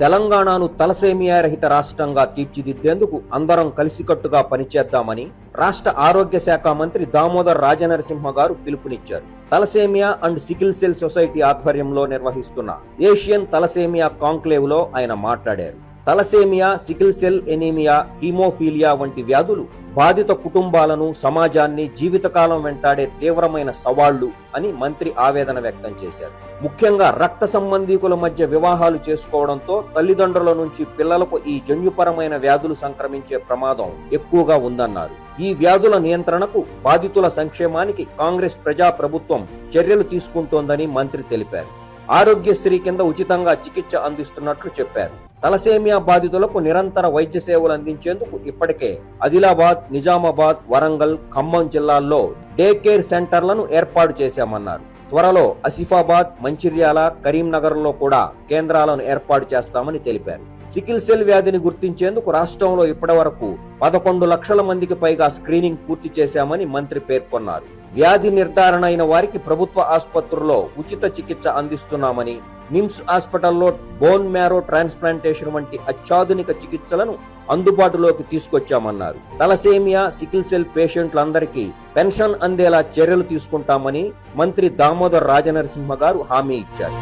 తెలంగాణను తలసేమియా రహిత రాష్ట్రంగా తీర్చిదిద్దేందుకు అందరం కలిసికట్టుగా పనిచేద్దామని రాష్ట్ర ఆరోగ్య శాఖ మంత్రి దామోదర్ రాజనరసింహ గారు పిలుపునిచ్చారు. Thalassemia and sickle cell society ఆధ్వర్యంలో నిర్వహిస్తున్న ఏషియన్ తలసేమియా కాంక్లేవ్లో ఆయన మాట్లాడారు. Thalassemia sickle cell anaemia haemophilia వంటి వ్యాధులు బాధిత కుటుంబాలను సమాజాన్ని జీవితకాలం వెంటాడే తీవ్రమైన సవాళ్ళు అని మంత్రి ఆవేదన వ్యక్తం చేశారు. ముఖ్యంగా రక్త సంబంధీకుల మధ్య వివాహాలు చేసుకోవడంతో తల్లిదండ్రుల నుంచి పిల్లలకు ఈ జన్యుపరమైన వ్యాధులు సంక్రమించే ప్రమాదం ఎక్కువగా ఉందన్నారు. ఈ వ్యాధుల నియంత్రణకు బాధితుల సంక్షేమానికి కాంగ్రెస్ ప్రజా ప్రభుత్వం చర్యలు తీసుకుంటోందని మంత్రి తెలిపారు. ఆరోగ్యశ్రీ కింద ఉచితంగా చికిత్స అందిస్తున్నట్లు చెప్పారు. తలసేమియా బాధితులకు నిరంతర వైద్య సేవలు అందించేందుకు ఇప్పటికే ఆదిలాబాద్ నిజామాబాద్ వరంగల్ ఖమ్మం జిల్లాల్లో డే కేర్ సెంటర్లను ఏర్పాటు చేశామన్నారు. త్వరలో ఆసిఫాబాద్ మంచిర్యాల కరీంనగర్లో కూడా కేంద్రాలను ఏర్పాటు చేస్తామని తెలిపారు. సికిల్ సెల్ వ్యాధిని గుర్తించేందుకు రాష్ట్రంలో ఇప్పటివరకు పదకొండు లక్షల మందికి పైగా స్క్రీనింగ్ పూర్తి చేశామని మంత్రి పేర్కొన్నారు. వ్యాధి నిర్ధారణ అయిన వారికి ప్రభుత్వ ఆసుపత్రుల్లో ఉచిత చికిత్స అందిస్తున్నామని నిమ్స్ హాస్పిటల్లో బోన్ మ్యారో ట్రాన్స్ప్లాంటేషన్ వంటి అత్యాధునిక చికిత్సలను అందుబాటులోకి తీసుకొచ్చామన్నారు. తలసేమియా సికిల్ సెల్ పేషెంట్లందరికీ పెన్షన్ అందేలా చర్యలు తీసుకుంటామని మంత్రి దామోదర్ రాజనరసింహ గారు హామీ ఇచ్చారు.